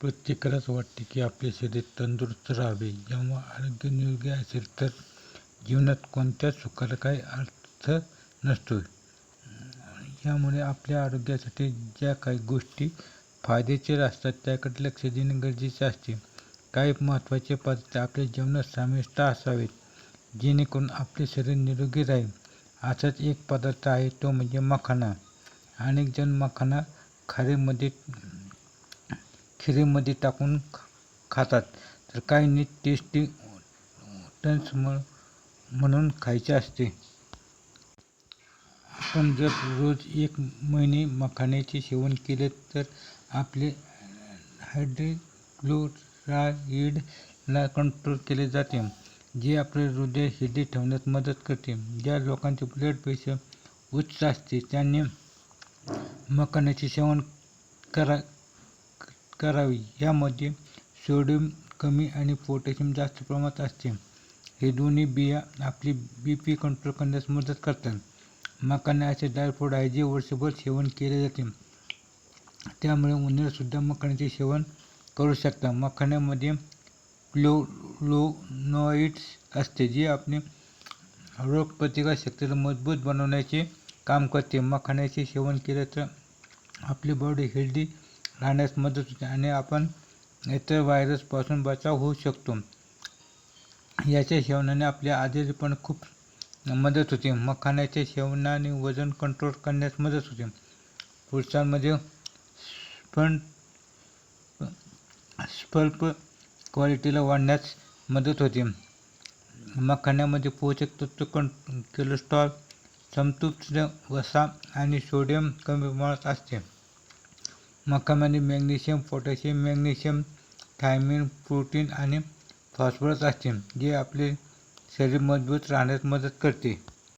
प्रत्येकालाच वाटते की आपले शरीर तंदुरुस्त राहावे. जेव्हा आरोग्य निरोगी असेल तर जीवनात कोणत्याच सुखाला काही अर्थ नसतो यामुळे आपल्या आरोग्यासाठी ज्या काही गोष्टी फायदेशीर असतात त्याकडे लक्ष देणे गरजेचे असते. काही महत्त्वाचे पदार्थ आपल्या जीवनात समाविष्ट असावेत जेणेकरून आपले शरीर निरोगी राहील. असाच एक पदार्थ आहे तो म्हणजे मखाना. अनेक जण मखाना खारीमध्ये खिरीमध्ये टाकून खातात. तर काहींनी टेस्टी टन्स म्हणून खायचे असते. आपण जर रोज एक महिने मखाण्याचे सेवन केले तर आपले हायड्रोक्लोराईडला कंट्रोल केले जाते जे आपले हृदय हेल्दी ठेवण्यात मदत करते. ज्या लोकांचे ब्लड प्रेशर उच्च असते त्यांनी मखाण्याचे सेवन करा करावी. यामध्ये सोडियम कमी आणि पोटॅशियम जास्त प्रमाणात असते. हे दोन्ही बिया आपली बी पी कंट्रोल करण्यास मदत करतात. मकाने असे ड्रायफ्रूट आहे जे वर्षभर सेवन केले जाते. त्यामुळे उन्हाळ्यातसुद्धा मखाण्याचे सेवन करू शकता. मखाण्यामध्ये क्लोलोनॉइड्स असते जे आपले रोगप्रतिकारशक्तीला मजबूत बनवण्याचे काम करते. मखाण्याचे सेवन केले तर आपली बॉडी हेल्दी राहण्यास मदत होते आणि आपण इतर व्हायरसपासून बचाव होऊ शकतो. याच्या सेवनाने आपल्या आजारी पण खूप मदत होते. मखाण्याच्या सेवनाने वजन कंट्रोल करण्यास मदत होते. पुरुषांमध्ये स्पन स्पल्प क्वालिटीला वाढण्यास मदत होते. मखाण्यामध्ये पोषक तत्व कं कोलेस्ट्रॉल समतुल्य वसा आणि सोडियम कमी प्रमाणात असते. मखामध्ये magnesium potassium magnesium thiamine protein आणि फॉस्फरस असते जे आपले शरीर मजबूत राहण्यास मदत करते.